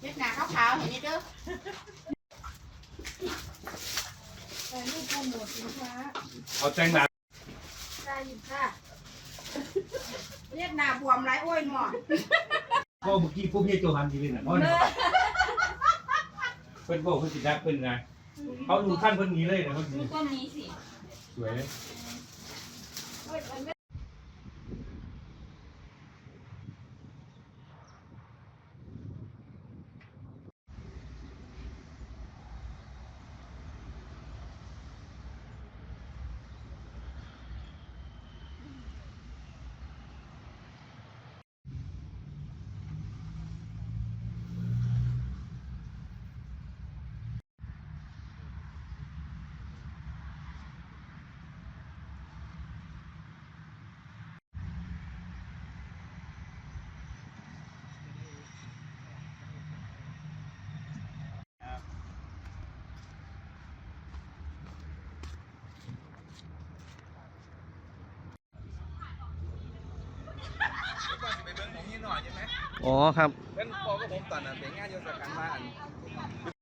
เล็ดหนาขาวๆเห็นนี่เด้อแต่นี่โปรโมทสินค้าเอาแจ้งหนาได้ยินค่ะเล็ดหนาบวมไรโอ้ยหมอก็เมื่อกี้พวกนี้โจฮันดีเลยนะเพราะเนี่ยเพิ่นบอกเพิ่นสิดักเพิ่นไงเขาดูขั้นเพิ่นหนี้เลยนะเพิ่นดูต้นนี้สิสวยไปเบิ้งของนี่หน่อยใช่ไหมอ๋อครับเป็นพอก็ผมตอนนั้นเป็นงานโยสกันมาอัน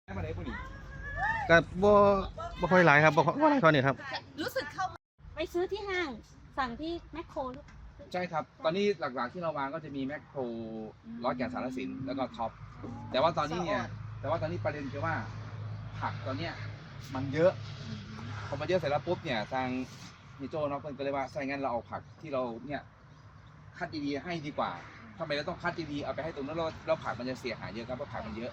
ให้มาไหนพวกนี้ก็บ่บ่ค่อยหลายครับบ่ค่อยบ่หลายเท่านี้ครับ รู้สึกเข้าไปซื้อที่ห้างสั่งที่แมคโครหรือใช่ครับ ตอนนี้หลักๆที่เราวางก็จะมีแมคโครร้อยแกนสารสินแล้วก็ท็อปแต่ว่าตอนนี้เนี่ยแต่ว่าตอนนี้ประเด็นคือว่าผักตอนเนี้ยมันเยอะพอมันเยอะเสร็จแล้วปุ๊บเนี่ยทางนิโจเนาะเพิ่นก็เลยว่าใช่งั้นเราเอาผักที่เราเนี่ย คัดดีๆให้ดีกว่าทำไมเราต้องคัดดีๆเอาไปให้ตรงนั้นเราเราผักมันจะเสียหายเยอะครับเพราะผักมันเยอะ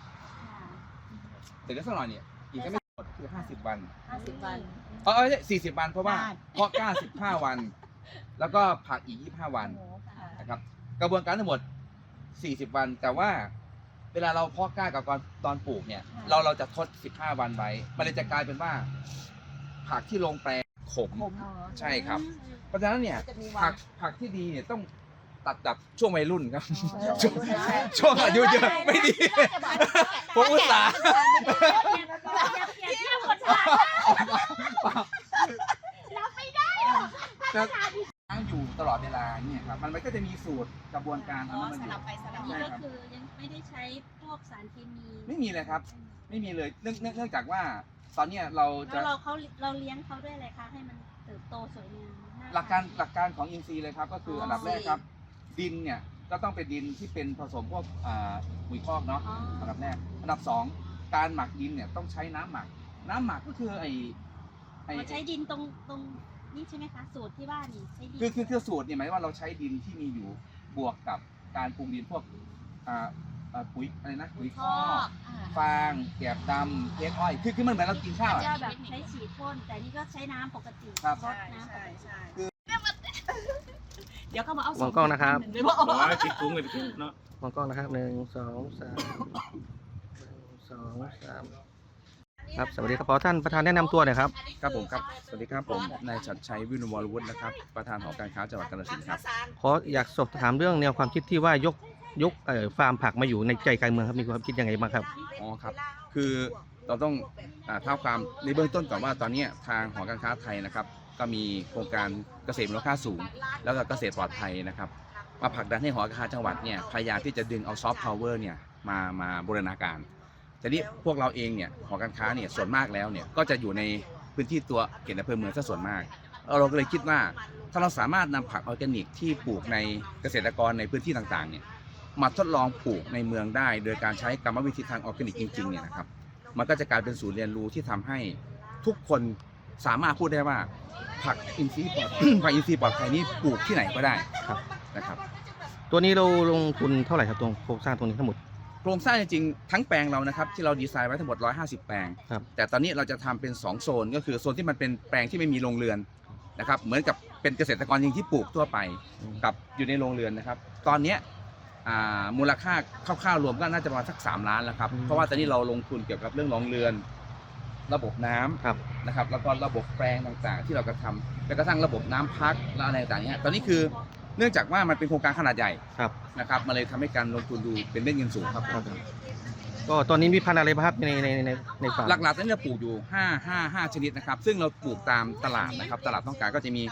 แต่เดี๋ยวสักหน่อยเนี่ยอีกก็ไม่หมดคือ50วัน ห้าสิบวันเออเออสี่สิบวันเพราะว่าเพราะก้าสิบห้าวัน แล้วก็ผักอีกยี่ห้าวันนะครับ กระบวนการทั้งหมดสี่สิบวัน แต่ว่าเวลาเราเพาะกล้ากับตอนตอนปลูกเนี่ย เราเราจะทดสิบห้าวันไว้ มันเลยจะกลายเป็นว่า ผักที่ลงแปลงขม ใช่ครับ เพราะฉะนั้นเนี่ยผักผักที่ดีเนี่ยต้อง ตัดดับช่วงวัยรุ่นครับ ช่วงช่วงอายุเยอะไม่ดี ผมอุตส่าห์อย่าเที่ยวคนชราตั้งอยู่ตลอดเวลาเนี่ยครับมันมันก็จะมีสูตรกระบวนการทำให้มันอยู่นี่ก็คือยังไม่ได้ใช้พวกสารเคมี ไม่มีเลยครับ ไม่มีเลยเนื่องเนื่องเนื่องจากว่าตอนเนี้ยเราจะแล้วเราเขาเราเลี้ยงเขาด้วยอะไรคะให้มันเติบโตสวยงามน่หลักการหลักการของอินทรีย์เลยครับ ก็คืออ๋ออัอันดับแรกครับ ดินเนี่ยก็ต้องเป็นดินที่เป็นผสมพวกอ่าปุ๋ยคอกเนาะอ๋ออันดับแรกอันดับสองการหมักดินเนี่ยต้องใช้น้ำหมัก น้ำหมักก็คือไอไอเราใช้ดินตรงตรงนี่ใช่ไหมคะ สูตรที่ว่านี่ใช้ดินคือคือคือสูตรเนี่ยหมายว่าเราใช้ดินที่มีอยู่บวกกับการปรุงดินพวกอ่าอ่าปุ๋ยอะไรนะปุ๋ยคอกฟางแกบดำเค้กอ้อยคือคือมันเหมือนเรากินข้าวอะ จะแบบใช้ฉีดพ่นแต่นี่ก็ใช้น้ำปกติครับ รดน้ำปกติ เดี๋ยวเขามาเอามองกล้องนะครับหนึ่งเลยบอกว่าคิดสูงเลยเนาะมองกล้องนะครับหนึ่งสองสามหนึ่งสองสามครับสวัสดีครับขอท่านประธานแนะนำตัวหน่อยครับครับผมครับสวัสดีครับผมนายชัดชัยวินุวรวุฒินะครับประธานหอการค้าจังหวัดกาฬสินธุ์ครับ ขออยากสอบถามเรื่องแนวความคิดที่ว่ายกยกเอ่อฟาร์มผักมาอยู่ในใจกลางเมืองครับมีความคิดยังไงบ้างครับ อ๋อครับ คือเราต้องอ่าเท่าความในเบื้องต้นก่อนว่าตอนเนี้ยทางหอการค้าไทยนะครับ ก็มีโครงการเกษตรมูลค่าสูง แล้วก็เกษตรปลอดภัยนะครับ มาผลักดันให้หอการค้าจังหวัดเนี่ยพยายามที่จะดึงเอาซอฟต์พาวเวอร์เนี่ยมามาบูรณาการแต่นี่พวกเราเองเนี่ยหอการค้าเนี่ยส่วนมากแล้วเนี่ยก็จะอยู่ในพื้นที่ตัวเขตอำเภอเมืองซะส่วนมาก เราก็เลยคิดว่าถ้าเราสามารถนำผักออร์แกนิกที่ปลูกในเกษตรกรในพื้นที่ต่างๆเนี่ยมาทดลองปลูกในเมืองได้ โดยการใช้กรรมวิธีทางออร์แกนิกจริงๆเนี่ยนะครับมันก็จะกลายเป็นศูนย์เรียนรู้ที่ทำให้ทุกคน สามารถพูดได้ว่าผักอินทรีย์ปลอด ผักอินทรีย์ปลอดภัยนี้ปลูกที่ไหนก็ได้ครับ นะครับ ตัวนี้เราลงทุนเท่าไหร่ครับตรงโครงสร้างตรงนี้ทั้งหมด โครงสร้างจริงๆทั้งแปลงเรานะครับที่เราดีไซน์ไว้ทั้งหมด 150 แปลง ครับ แต่ตอนนี้เราจะทำเป็น 2 โซน ก็คือโซนที่มันเป็นแปลงที่ไม่มีโรงเรือนนะครับ เหมือนกับเป็นเกษตรกรจริงที่ปลูกทั่วไป กับอยู่ในโรงเรือนนะครับ ตอนเนี้ยอ่ามูลค่าคร่าวๆรวมก็น่าจะประมาณสัก 3 ล้านแล้วครับ อืม เพราะว่าตอนนี้เราลงทุนเกี่ยวกับเรื่องโรงเรือน ระบบน้ำครับ นะครับ แล้วก็ระบบแปลงต่างๆ ที่เรากระทำแล้วกระทั่งระบบน้ำพักและอะไรต่างๆเนี่ยตอนนี้คือเนื่องจากว่ามันเป็นโครงการขนาดใหญ่ครับ นะครับมันเลยทำให้การลงทุนดูเป็นเรื่องเงินสูงครับ ครับก็ตอนนี้มีพันธุ์อะไรบ้างครับในในในในฟาร์มหลักๆตอนนี้เราปลูกอยู่5 5 5 ชนิดนะครับ ซึ่งเราปลูกตามตลาดนะครับ ตลาดต้องการก็จะมี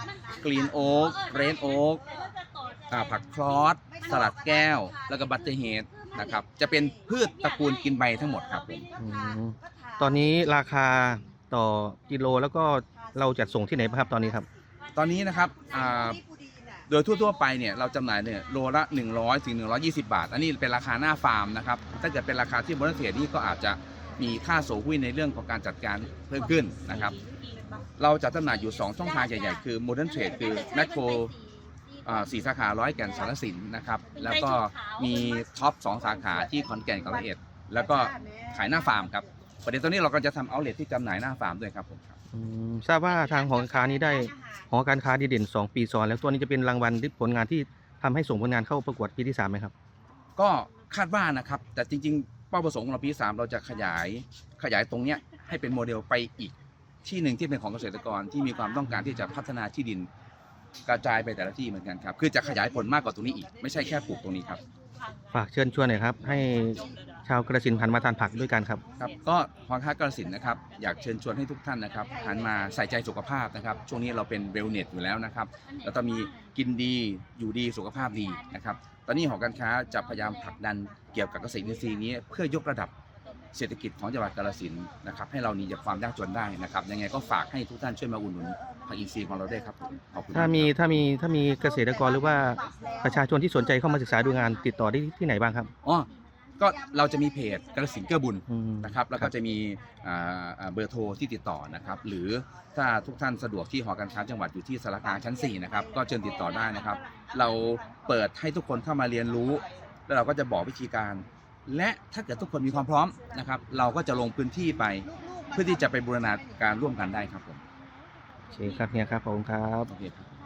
กรีนโอ๊กเรนโอ๊กผักคลอสสลัดแก้ว แล้วก็บัตเตอร์เฮดนะครับ จะเป็นพืชตระกูลกินใบทั้งหมดครับผม อืม ตอนนี้ราคาต่อกิโลแล้วก็เราจัดส่งที่ไหนบ้างครับตอนนี้ครับ ตอนนี้นะครับอ่าโดยทั่วๆไปเนี่ยเราจำหน่ายเนี่ยโลละ100ถึง120 บาท อันนี้เป็นราคาหน้าฟาร์มนะครับ ถ้าเกิดเป็นราคาที่บริษัทนี่ก็อาจจะมีค่าโสหุ้ยในเรื่องของการจัดการเพิ่มขึ้นนะครับ เราจะจำหน่ายอยู่ 2 ช่องทางใหญ่ๆ คือ Modern Trade คือแมคโครสี่สาขาร้อยแก่นสารสินนะครับ แล้วก็มีท็อป 2 สาขาที่ขอนแก่นกับละเอียด แล้วก็ขายหน้าฟาร์มครับ ประเด็นตอนนี้เราก็จะทำเอาเลทที่จำหน่ายหน้าฟาร์มด้วยครับผมครับ อืมทราบว่าทางหอการค้านี้ได้หอการค้าดีเด่น 2 ปีซ้อน แล้วตัวนี้จะเป็นรางวัลที่ผลงานที่ทำให้ส่งผลงานเข้าประกวดปีที่3ไหมครับ ก็คาดว่านะครับ แต่จริงๆ เป้าประสงค์ของเราปีสามเราจะขยายขยายตรงเนี้ยให้เป็นโมเดลไปอีกที่หนึ่งที่เป็นของเกษตรกรที่มีความต้องการที่จะพัฒนาที่ดินกระจายไปแต่ละที่เหมือนกันครับ คือจะขยายผลมากกว่าตรงนี้อีก ไม่ใช่แค่ปลูกตรงนี้ครับ ฝากเชิญชวนหน่อยครับ ให้ ชาวกระสินธุ์หันมาทานผักด้วยกันครับ ครับก็พรค้ากระสินธุ์นะครับอยากเชิญชวนให้ทุกท่านนะครับหันมาใส่ใจสุขภาพนะครับ ช่วงนี้เราเป็นเวลเนสอยู่แล้วนะครับ แล้วก็มีกินดีอยู่ดีสุขภาพดีนะครับ ตอนนี้หอการค้าจะพยายามผลักดันเกี่ยวกับเกษตรอินทรีย์นี้เพื่อยกระดับเศรษฐกิจของจังหวัดกาฬสินธุ์นะครับให้เราหนีจากความยากจนได้นะครับ ยังไงก็ฝากให้ทุกท่านช่วยมาอุดหนุนผักอินทรีย์ของเราด้วยครับผมขอบคุณถ้ามีครับถ้ามีถ้ามีเกษตรกรหรือว่าประชาชนที่สนใจเข้ามาศึกษาดูงานติดต่อได้ที่ไหนบ้างครับอ๋อ ก็เราจะมีเพจกาฬสินธุ์เกื้อบุญอืม นะครับแล้วก็จะมีอ่าอ่าเบอร์โทรที่ติดต่อนะครับ หรือถ้าทุกท่านสะดวกที่หอการค้าจังหวัดอยู่ที่สารกลางชั้น4นะครับก็เชิญติดต่อได้นะครับ เราเปิดให้ทุกคนเข้ามาเรียนรู้ แล้วเราก็จะบอกวิธีการ และถ้าเกิดทุกคนมีความพร้อมนะครับ เราก็จะลงพื้นที่ไป เพื่อที่จะไปบูรณาการร่วมกันได้ครับผมโอเคครับเนี่ยครับขอบคุณครับ โอเคครับ